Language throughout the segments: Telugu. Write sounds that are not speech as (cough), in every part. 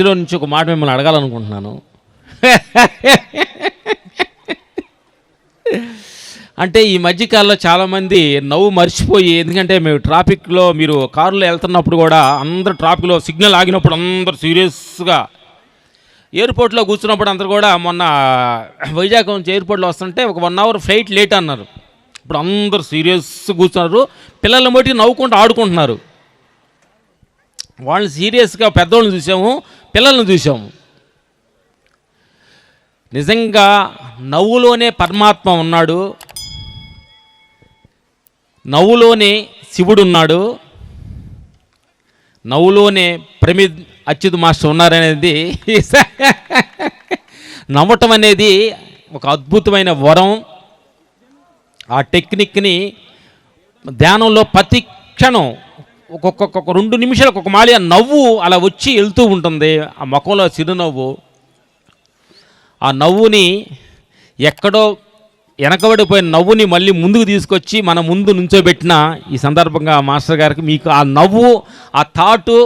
మనసులో నుంచి ఒక మాట మిమ్మల్ని అడగాలనుకుంటున్నాను. అంటే ఈ మధ్యకాలంలో చాలామంది నవ్వు మర్చిపోయి ఎందుకంటే మేము ట్రాఫిక్లో మీరు కారులో వెళ్తున్నప్పుడు కూడా అందరు ట్రాఫిక్లో సిగ్నల్ ఆగినప్పుడు అందరు సీరియస్గా ఎయిర్పోర్ట్లో కూర్చున్నప్పుడు అందరు కూడా మొన్న వైజాగ్ నుంచి ఎయిర్పోర్ట్లో వస్తుంటే ఒక వన్ అవర్ ఫ్లైట్ లేట్ అన్నారు. ఇప్పుడు అందరు సీరియస్ కూర్చున్నారు. పిల్లల మట్టి నవ్వుకుంటూ ఆడుకుంటున్నారు. వాళ్ళని సీరియస్గా పెద్దోళ్ళని చూసాము. పిల్లల్ని చూసాము నిజంగా నవ్వులోనే పరమాత్మ ఉన్నాడు. నవ్వులోనే శివుడు ఉన్నాడు. నవ్వులోనే ప్రమిద్ అచ్యుత్ మాస్టర్ ఉన్నారనేది (laughs) నవ్వటం అనేది ఒక అద్భుతమైన వరం. ఆ టెక్నిక్ని ధ్యానంలో ప్రతి క్షణం ఒక్కొక్క రెండు నిమిషాలకు ఒక మాలి ఆ నవ్వు అలా వచ్చి వెళ్తూ ఉంటుంది. ఆ ముఖంలో చిరునవ్వు. ఆ నవ్వుని ఎక్కడో వెనకబడిపోయిన నవ్వుని మళ్ళీ ముందుకు తీసుకొచ్చి మన ముందు నుంచోబెట్టిన ఈ సందర్భంగా మాస్టర్ గారికి మీకు ఆ నవ్వు ఆ థాటు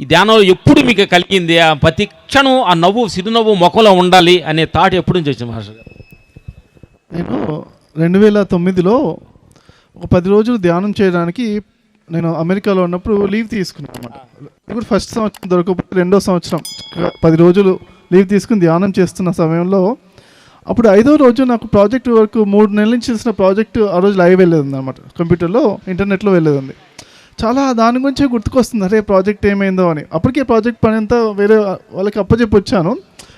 ఈ ధ్యానంలో ఎప్పుడు మీకు కలిగింది? ఆ ప్రతి క్షణం ఆ నవ్వు చిరునవ్వు ముఖంలో ఉండాలి అనే థాట్ ఎప్పుడు నుంచి వచ్చింది మాస్టర్ గారు? నేను రెండు వేల తొమ్మిదిలో ఒక పది రోజులు ధ్యానం చేయడానికి నేను అమెరికాలో ఉన్నప్పుడు లీవ్ తీసుకున్నాను అనమాట ఇప్పుడు ఫస్ట్ సంవత్సరం దొరకకపోతే రెండో సంవత్సరం. పది రోజులు లీవ్ తీసుకుని ధ్యానం చేస్తున్న సమయంలో అప్పుడు ఐదో రోజు నాకు ప్రాజెక్ట్ వర్క్ మూడు నెలల నుంచి చేసిన ప్రాజెక్ట్ ఆ రోజు లైవ్ వెళ్ళేది అనమాట కంప్యూటర్లో ఇంటర్నెట్లో వెళ్ళేది ఉంది చాలా దాని గురించే గుర్తుకొస్తుంది. అరే ప్రాజెక్ట్ ఏమైందో అని. అప్పటికే ప్రాజెక్ట్ పని అంతా వేరే వాళ్ళకి అప్పచెప్పి వచ్చాను.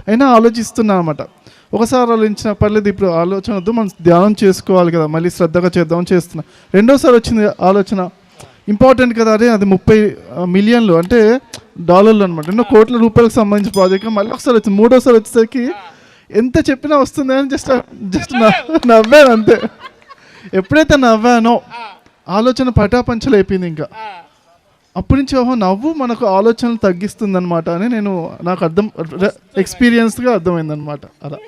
అయినా ఆలోచిస్తున్నాను అనమాట ఒకసారి ఆలోచించిన పర్లేదు ఇప్పుడు ఆలోచన వద్దు. మనం ధ్యానం చేసుకోవాలి కదా. మళ్ళీ శ్రద్ధగా చేద్దామని చేస్తున్నా. రెండోసారి వచ్చింది ఆలోచన ఇంపార్టెంట్ కదా అదే అది ముప్పై మిలియన్లు అంటే డాలర్లు అనమాట ఎన్నో కోట్ల రూపాయలకు సంబంధించిన ప్రాజెక్ట్. మళ్ళీ ఒకసారి వచ్చింది మూడోసారి వచ్చేసరికి ఎంత చెప్పినా వస్తుంది అని జస్ట్ జస్ట్ నవ్వాను అంతే. ఎప్పుడైతే నవ్వానో ఆలోచన పటాపంచలు అయిపోయింది ఇంకా. అప్పటి నుంచి ఓహో నవ్వు మనకు ఆలోచనలు తగ్గిస్తుంది అనమాట అని నేను నాకు అర్థం ఎక్స్పీరియన్స్గా అర్థమైందనమాట అలా.